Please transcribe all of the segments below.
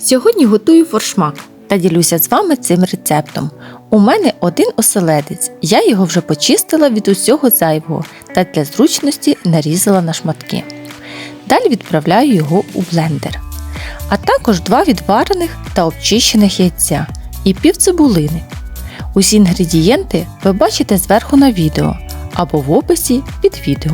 Сьогодні готую форшмак та ділюся з вами цим рецептом. У мене один оселедець, я його вже почистила від усього зайвого та для зручності нарізала на шматки. Далі відправляю його у блендер. А також два відварених та обчищених яйця і пів цибулини. Усі інгредієнти ви бачите зверху на відео або в описі під відео.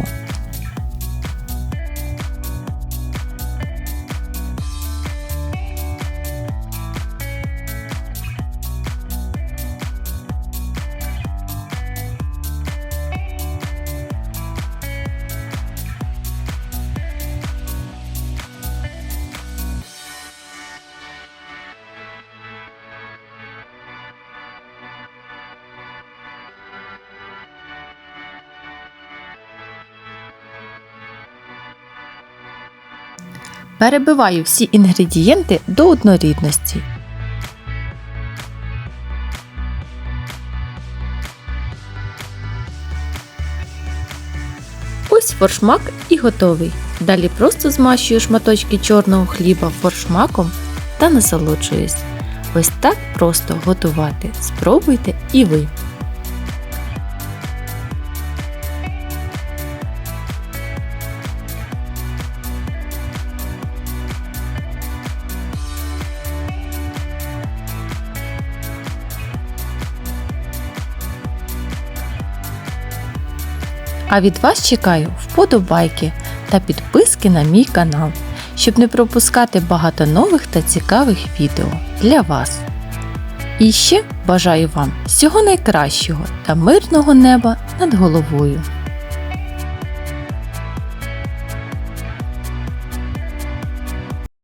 Перебиваю всі інгредієнти до однорідності. Ось форшмак і готовий. Далі просто змащую шматочки чорного хліба форшмаком та насолоджуюсь. Ось так просто готувати. Спробуйте і ви. А від вас чекаю вподобайки та підписки на мій канал, щоб не пропускати багато нових та цікавих відео для вас. І ще бажаю вам всього найкращого та мирного неба над головою.